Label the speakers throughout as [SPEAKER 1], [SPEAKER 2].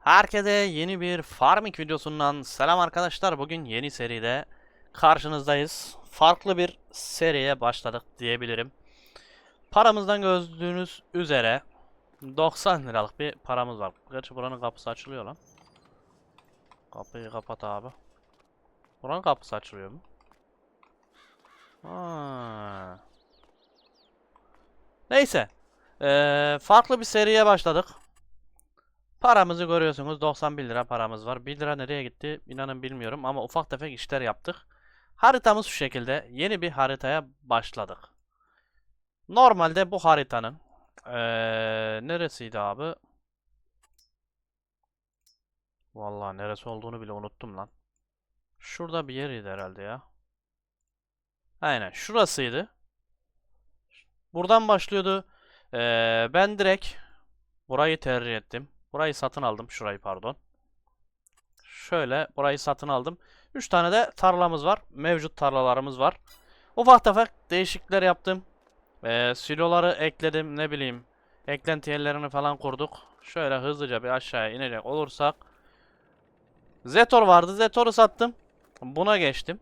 [SPEAKER 1] Herkese yeni bir Farming videosundan selam arkadaşlar. Bugün yeni seride karşınızdayız. Farklı bir seriye başladık diyebilirim. Paramızdan gördüğünüz üzere 90 liralık bir paramız var. Gerçi buranın kapısı açılıyor lan. Kapıyı kapat abi. Buranın kapısı açılıyor mu? Ha. Neyse. Ee, farklı bir seriye başladık. Paramızı görüyorsunuz 91 lira paramız var. 1 lira nereye gitti inanın bilmiyorum ama ufak tefek işler yaptık. Haritamız şu şekilde. Yeni bir haritaya başladık. Normalde bu haritanın eee, neresiydi abi? Vallahi neresi olduğunu bile unuttum lan. Şurada bir yeriydi herhalde ya. Aynen şurasıydı. Buradan başlıyordu. Eee, ben direkt burayı tercih ettim. Burayı satın aldım. Şurayı pardon. Şöyle burayı satın aldım. 3 tane de tarlamız var. Mevcut tarlalarımız var. Ufak tefek değişiklikler yaptım. Ee, siloları ekledim. Ne bileyim. Eklenti yerlerini falan kurduk. Şöyle hızlıca bir aşağıya inecek olursak. Zetor vardı. Zetor'u sattım. Buna geçtim.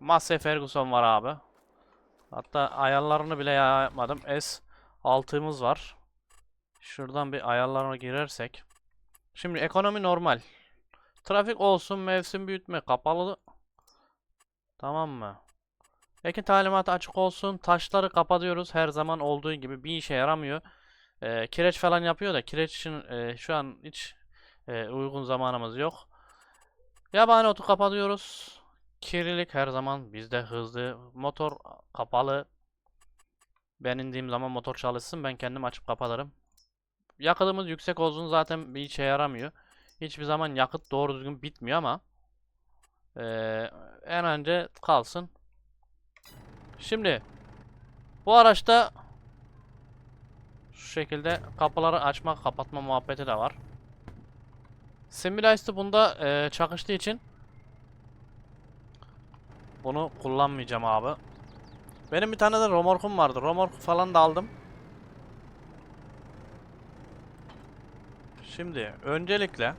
[SPEAKER 1] Massey Ferguson var abi. Hatta ayarlarını bile yapmadım. S6'ımız var. Şuradan bir ayarlarına girersek. Şimdi ekonomi normal. Trafik olsun, mevsim büyütme kapalı. Tamam mı? Ekin talimatı açık olsun. Taşları kapatıyoruz. Her zaman olduğu gibi bir işe yaramıyor. Ee, kireç falan yapıyor da kireç için e, şu an hiç e, uygun zamanımız yok. Yabani otu kapatıyoruz. Kirilik her zaman bizde hızlı. Motor kapalı. Ben indiğim zaman motor çalışsın. Ben kendim açıp kapatırım. Yakıtımız yüksek olsun zaten bir işe yaramıyor. Hiçbir zaman yakıt doğru düzgün bitmiyor ama eee, en önce kalsın. Şimdi bu araçta şu şekilde kapıları açma kapatma muhabbeti de var. Symbiote bunda eee, çakıştığı için bunu kullanmayacağım abi. Benim bir tane de romorkum vardı. Romork falan da aldım. Şimdi öncelikle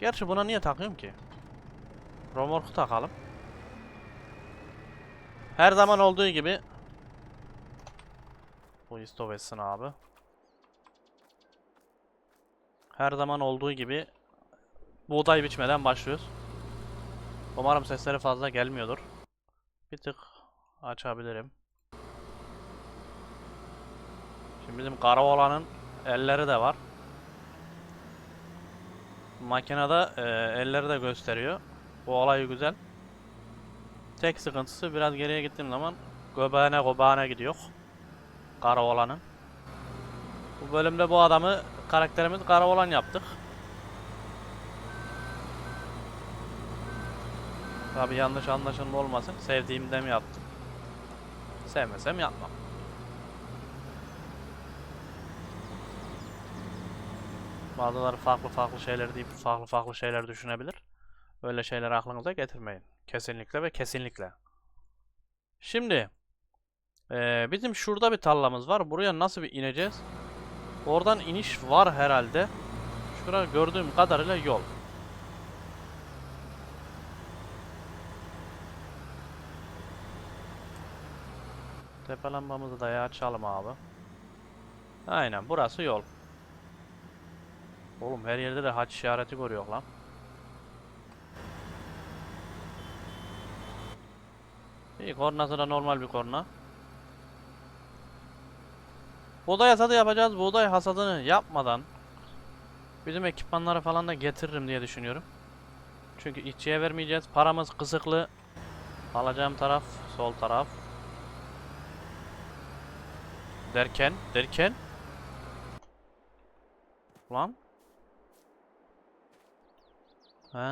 [SPEAKER 1] Gerçi buna niye takıyorum ki? Romorku takalım. Her zaman olduğu gibi bu istop etsin abi. Her zaman olduğu gibi buğday biçmeden başlıyoruz. Umarım sesleri fazla gelmiyordur. Bir tık açabilirim. Şimdi bizim kara olanın elleri de var. Makinede e, elleri de gösteriyor. Bu olay güzel. Tek sıkıntısı biraz geriye gittiğim zaman göbeğine göbeğine gidiyor. Kara olanın. Bu bölümde bu adamı karakterimiz kara olan yaptık. Tabi yanlış anlaşılma olmasın. Sevdiğimden yaptım. Sevmesem yapmam. Bazıları farklı farklı şeyler deyip farklı farklı şeyler düşünebilir. Öyle şeyleri aklınıza getirmeyin. Kesinlikle ve kesinlikle. Şimdi eee, bizim şurada bir tarlamız var. Buraya nasıl bir ineceğiz? Oradan iniş var herhalde. Şurada gördüğüm kadarıyla yol. Tepe lambamızı da açalım abi. Aynen burası yol. Oğlum her yerde de haç işareti görüyor lan. İyi kornası da normal bir korna. Buğday hasadı yapacağız. Buğday hasadını yapmadan bizim ekipmanları falan da getiririm diye düşünüyorum. Çünkü işçiye vermeyeceğiz. Paramız kısıklı. Alacağım taraf sol taraf. Derken, derken. Lan. Ha,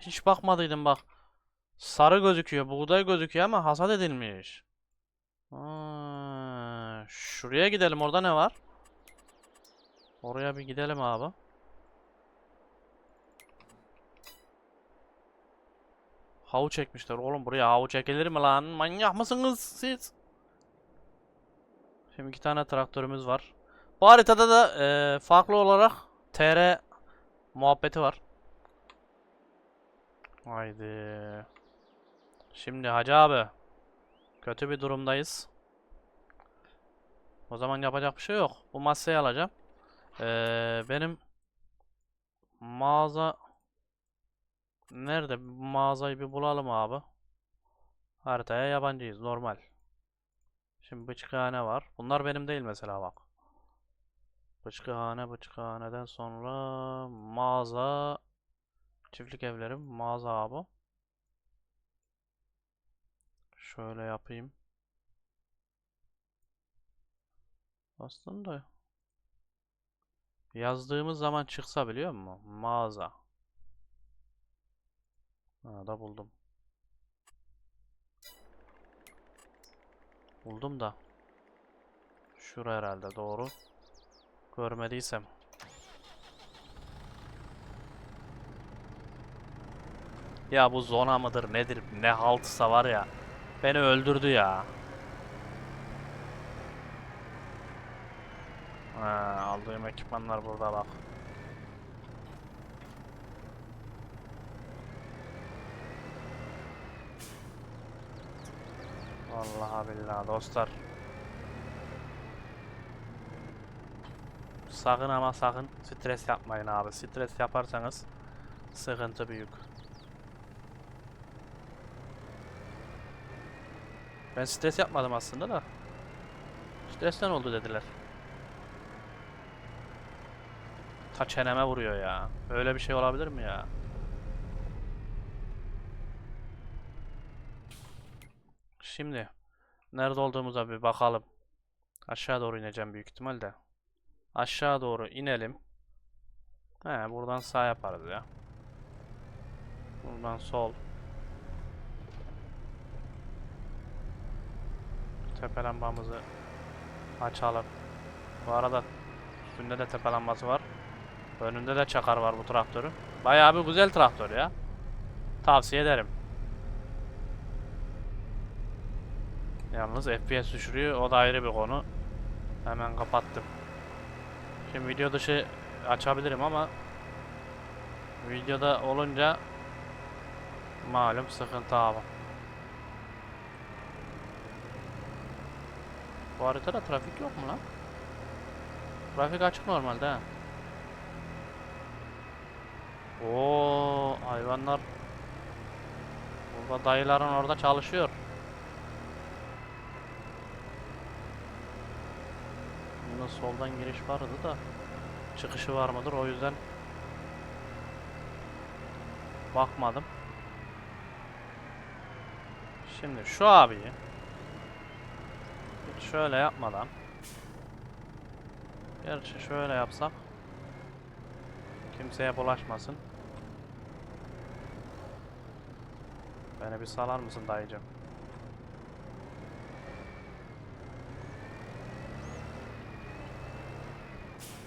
[SPEAKER 1] hiç bakmadıydım bak. Sarı gözüküyor, buğday gözüküyor ama hasat edilmiş. Ha, şuraya gidelim. Orada ne var? Oraya bir gidelim abi. Havu çekmişler. Oğlum buraya havu çekilir mi lan? Manyak mısınız siz? Şimdi iki tane traktörümüz var. Bu haritada da e, farklı olarak TR muhabbeti var. Haydi. Şimdi Hacı abi. Kötü bir durumdayız. O zaman yapacak bir şey yok. Bu masayı alacağım. Ee, benim mağaza nerede? Mağazayı bir bulalım abi. Haritaya yabancıyız. Normal. Şimdi bıçkıhane var. Bunlar benim değil mesela bak. Bıçkıhane, bıçkıhaneden sonra mağaza, çiftlik evlerim, mağaza abi. Şöyle yapayım. Aslında yazdığımız zaman çıksa biliyor musun? Mağaza. Ha da buldum. Buldum da. Şura herhalde doğru. Görmediysem. Ya bu zona mıdır nedir ne haltısa var ya. Beni öldürdü ya. Ha, aldığım ekipmanlar burada bak. Vallahi billahi dostlar. Sakın ama sakın stres yapmayın abi. Stres yaparsanız sıkıntı büyük. Ben stres yapmadım aslında da. Stresten oldu dediler. Ta çeneme vuruyor ya. Öyle bir şey olabilir mi ya? Şimdi nerede olduğumuza bir bakalım. Aşağı doğru ineceğim büyük ihtimalle. Aşağı doğru inelim. He, buradan sağ yaparız ya. Buradan sol. Tepe lambamızı açalım. Bu arada üstünde de tepe lambası var. Önünde de çakar var bu traktörün. Bayağı bir güzel traktör ya. Tavsiye ederim. Yalnız FPS düşürüyor. O da ayrı bir konu. Hemen kapattım. Şimdi video dışı açabilirim ama videoda olunca malum sıkıntı abi. Bu haritada trafik yok mu lan? Trafik açık normalde ha. Oo, hayvanlar burada dayıların orada çalışıyor. Bunda soldan giriş vardı da çıkışı var mıdır o yüzden bakmadım. Şimdi şu abiyi şöyle yapmadan Gerçi şöyle yapsak kimseye bulaşmasın. Beni bir salar mısın dayıcım?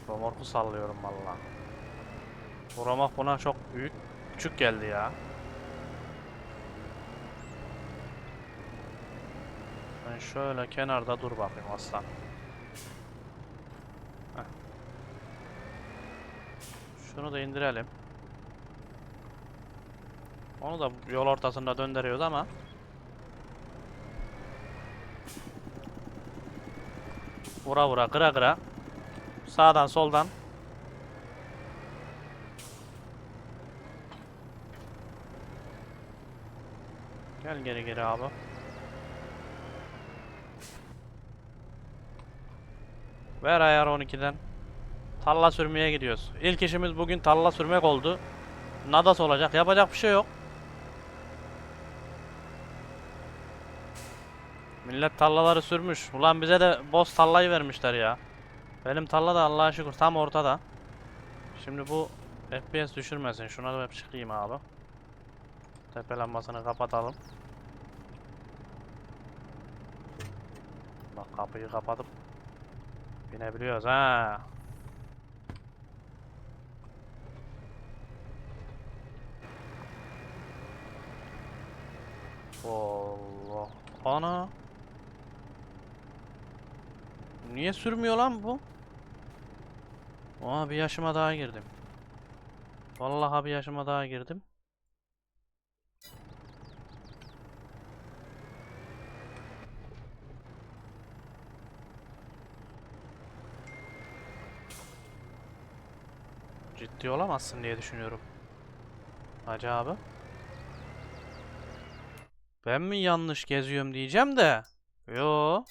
[SPEAKER 1] Romorku sallıyorum valla. Bu romak buna çok büyük, küçük geldi ya. Ben şöyle kenarda dur bakayım aslan. Şunu da indirelim. Onu da yol ortasında döndürüyoruz ama Vura vura kıra kıra Sağdan soldan Gel geri geri abi Ver ayar 12'den Talla sürmeye gidiyoruz. İlk işimiz bugün talla sürmek oldu. Nadas olacak. Yapacak bir şey yok. Millet tallaları sürmüş. Ulan bize de boz tallayı vermişler ya. Benim talla da Allah'a şükür tam ortada. Şimdi bu FPS düşürmesin. Şuna da bir çıkayım abi. Tepe lambasını kapatalım. Bak kapıyı kapatıp binebiliyoruz ha. Allah. Ana. Niye sürmüyor lan bu? Oha bir yaşıma daha girdim. Vallahi bir yaşıma daha girdim. Ciddi olamazsın diye düşünüyorum. Hacı abi. Ben mi yanlış geziyorum diyeceğim de. Yo.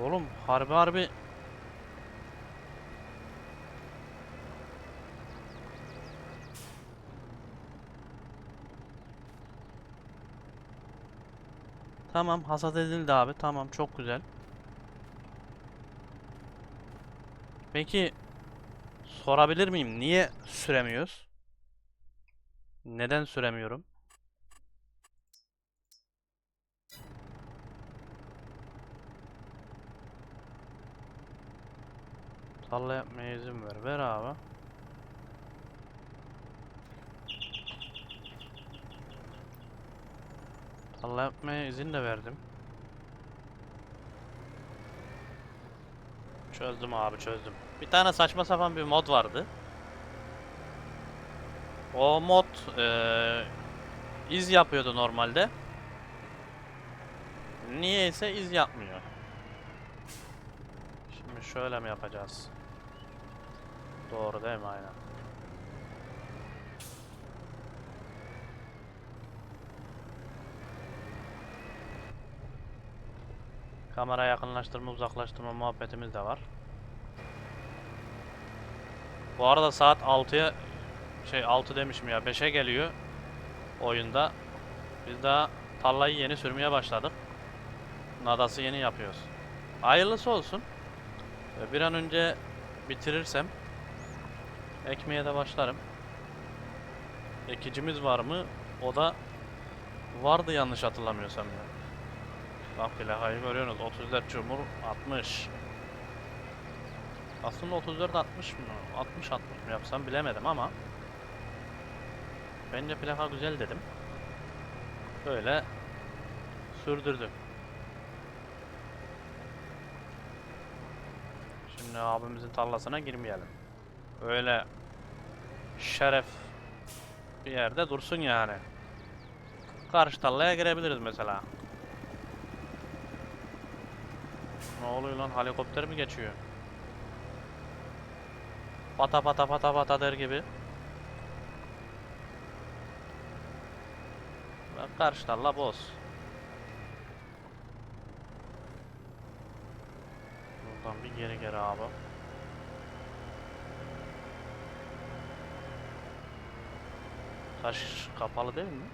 [SPEAKER 1] Oğlum harbi harbi Tamam hasat edildi abi. Tamam çok güzel. Peki sorabilir miyim? Niye süremiyoruz? Neden süremiyorum? Tarla yapmaya izin ver. Ver abi. Tarla yapmaya izin de verdim. Çözdüm abi çözdüm. Bir tane saçma sapan bir mod vardı. O mod eee, iz yapıyordu normalde. Niyeyse iz yapmıyor. Şimdi şöyle mi yapacağız? Doğru değil mi? Aynen. Kamera yakınlaştırma, uzaklaştırma muhabbetimiz de var. Bu arada saat 6'ya şey 6 demişim ya 5'e geliyor oyunda. Biz daha tarlayı yeni sürmeye başladık. Nadası yeni yapıyoruz. Hayırlısı olsun. Ee, Bir an önce bitirirsem ekmeğe de başlarım. Ekicimiz var mı? O da vardı yanlış hatırlamıyorsam ya. Bak plakayı görüyorsunuz. 34 Cumhur 60. Aslında 34 60 mı? 60 60 mı yapsam bilemedim ama Bence plaka güzel dedim. Böyle sürdürdüm. Şimdi abimizin tarlasına girmeyelim. Öyle şeref bir yerde dursun yani. Karşı tarlaya girebiliriz mesela. Ne oluyor lan helikopter mi geçiyor? Pata pata pata pata der gibi. Bak Karşı tarla boz. Buradan bir geri geri abi. Taş kapalı değil mi?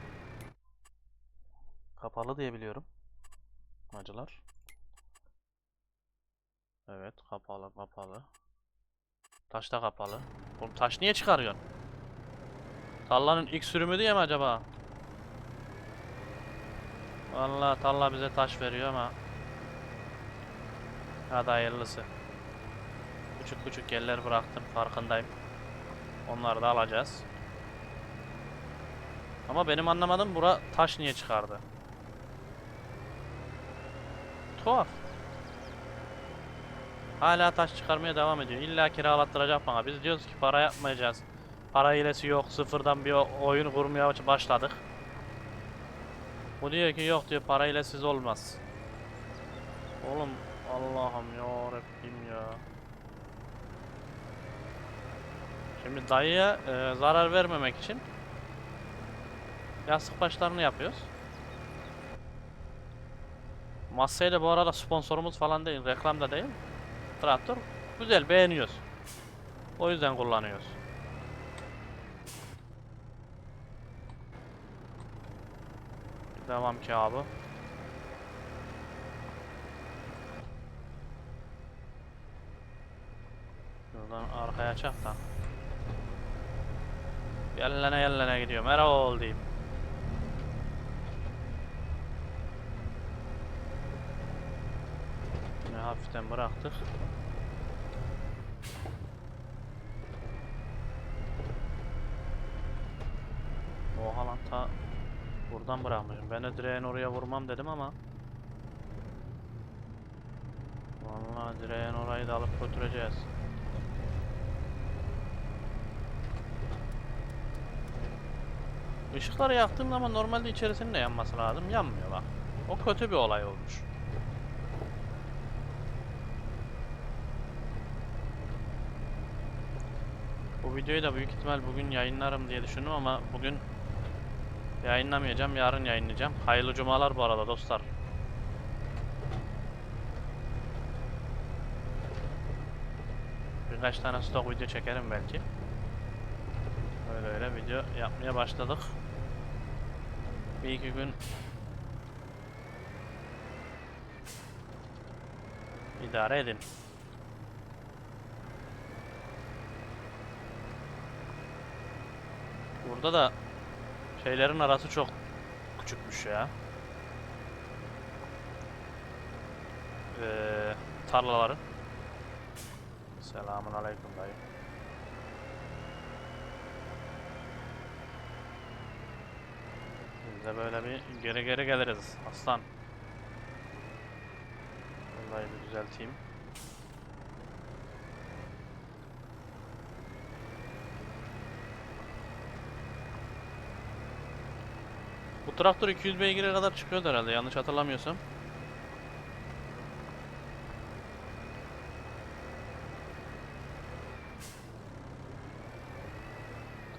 [SPEAKER 1] Kapalı diye biliyorum. Acılar. Evet kapalı kapalı. Taş da kapalı. Oğlum taş niye çıkarıyorsun? Tarlanın ilk sürümü diye mi acaba? Vallahi tarla bize taş veriyor ama Hadi hayırlısı. Küçük küçük yerler bıraktım farkındayım. Onları da alacağız. Ama benim anlamadığım bura taş niye çıkardı? Tuhaf. Hala taş çıkarmaya devam ediyor. İlla kiralattıracak bana. Biz diyoruz ki para yapmayacağız. Para hilesi yok. Sıfırdan bir oyun kurmaya başladık. Bu diyor ki yok diyor para hilesiz olmaz. Oğlum Allah'ım ya Rabbim ya. Şimdi dayıya e, zarar vermemek için yastık başlarını yapıyoruz. Massey de bu arada sponsorumuz falan değil, reklam da değil. Traktör güzel beğeniyoruz. O yüzden kullanıyoruz. Devam ki abi. Şuradan arkaya çak da. Yellene yellene gidiyorum. Erol diyeyim. Hafiften bıraktık. Oha lan ta burada Buradan bırakmışım. Ben de direğin oraya vurmam dedim ama. Vallahi direğin orayı da alıp götüreceğiz. Işıkları yaktığım zaman normalde içerisinin de yanması lazım. Yanmıyor bak. O kötü bir olay olmuş. Videoyu da büyük ihtimal bugün yayınlarım diye düşündüm ama bugün yayınlamayacağım. Yarın yayınlayacağım. Hayırlı cumalar bu arada dostlar. Birkaç tane stok video çekerim belki. Öyle öyle video yapmaya başladık. Bir iki gün idare edin. Burada da şeylerin arası çok küçükmüş ya. Ee, tarlaların. Selamun aleyküm dayı. Biz de böyle bir geri geri geliriz aslan. Vallahi bir düzelteyim. Traktör 200 beygire kadar çıkıyordu herhalde yanlış hatırlamıyorsam.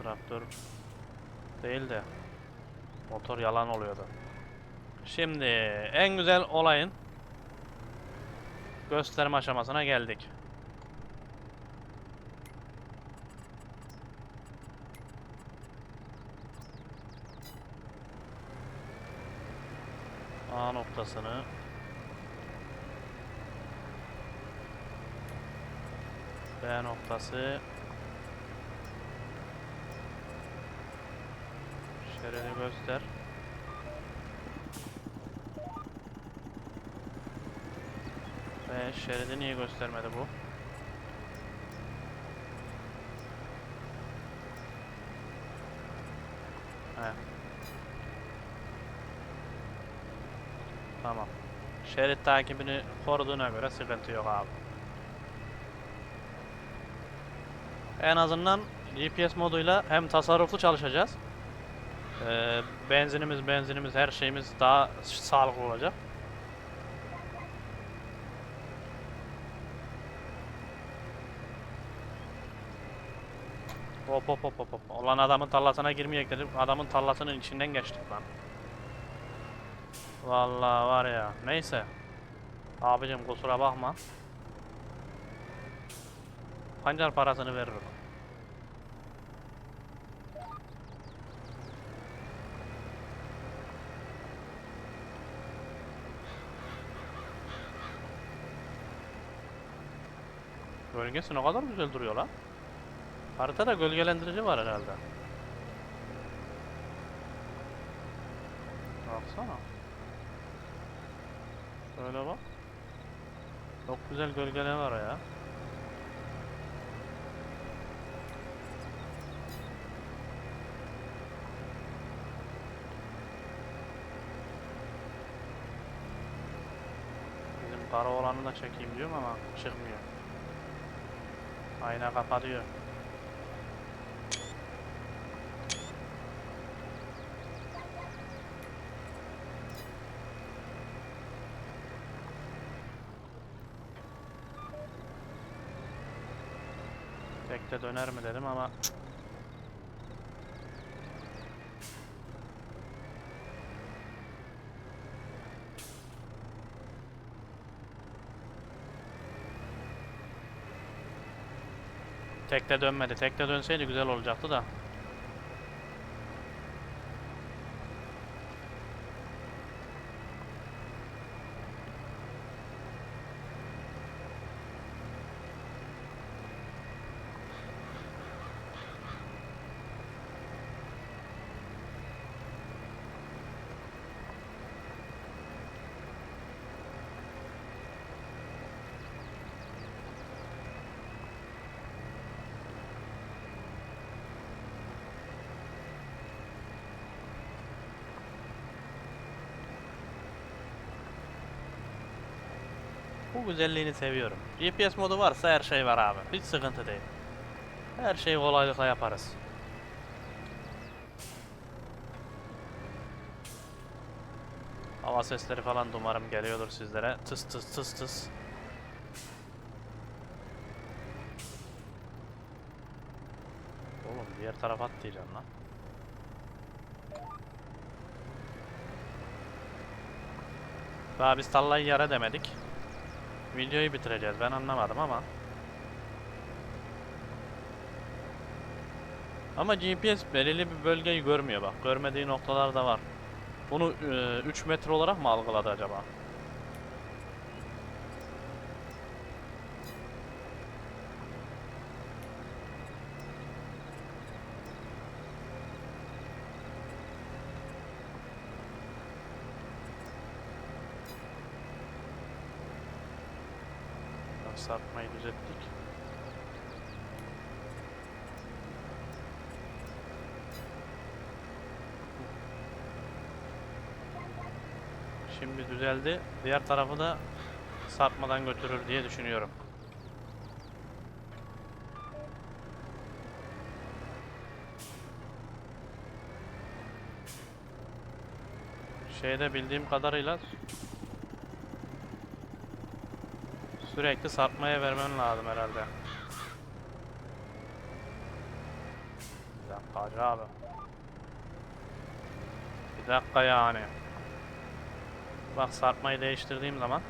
[SPEAKER 1] Traktör değil de motor yalan oluyordu. Şimdi en güzel olayın gösterme aşamasına geldik. A noktasını B noktası şeridi göster. Ve şeridi niye göstermedi bu? He. Tamam. Şerit takibini koruduğuna göre sıkıntı yok abi. En azından GPS moduyla hem tasarruflu çalışacağız. Ee, benzinimiz, benzinimiz, her şeyimiz daha sağlıklı olacak. Hop hop hop hop. Olan adamın tarlasına girmeyecek dedim. Adamın tarlasının içinden geçtik lan. Vallahi var ya. Neyse. Abicim kusura bakma. Pancar parasını veririm. Gölgesi ne kadar güzel duruyor lan. Haritada gölgelendirici var herhalde. Baksana. Şöyle bak. Çok güzel gölgeler var ya. Bizim kara olanı da çekeyim diyorum ama çıkmıyor. Ayna kapatıyor. Tekte döner mi dedim ama. Tekte dönmedi. Tekte dönseydi güzel olacaktı da. Bu güzelliğini seviyorum. GPS modu varsa her şey var abi. Hiç sıkıntı değil. Her şeyi kolaylıkla yaparız. Hava sesleri falan umarım geliyordur sizlere. Tıs tıs tıs tıs. Oğlum diğer tarafa at diyeceğim lan. Daha biz tallayı yara demedik. Videoyu bitireceğiz ben anlamadım ama. Ama GPS belirli bir bölgeyi görmüyor bak. Görmediği noktalar da var. Bunu 3 metre olarak mı algıladı acaba? Şimdi düzeldi. Diğer tarafı da sarkmadan götürür diye düşünüyorum. Şeyde bildiğim kadarıyla sürekli sarkmaya vermen lazım herhalde. Bir dakika abi. Bir dakika yani. Bak sarkmayı değiştirdiğim zaman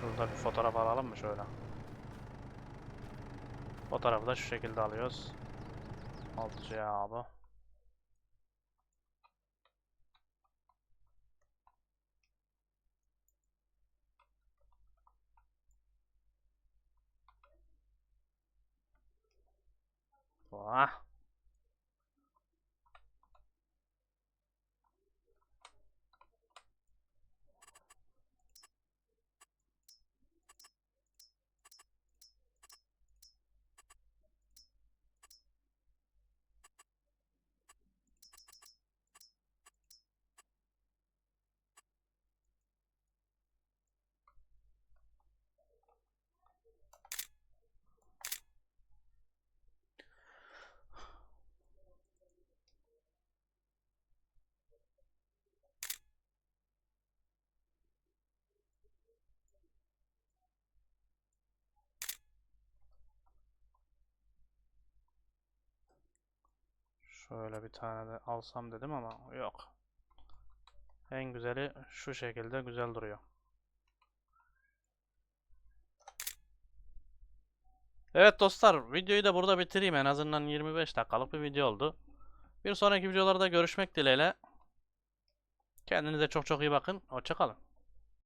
[SPEAKER 1] Şurada bir fotoğraf alalım mı şöyle? Fotoğrafı da şu şekilde alıyoruz. Altıcı abi. Vah. Şöyle bir tane de alsam dedim ama yok. En güzeli şu şekilde güzel duruyor. Evet dostlar, videoyu da burada bitireyim. En azından 25 dakikalık bir video oldu. Bir sonraki videolarda görüşmek dileğiyle. Kendinize çok çok iyi bakın. Hoşça kalın.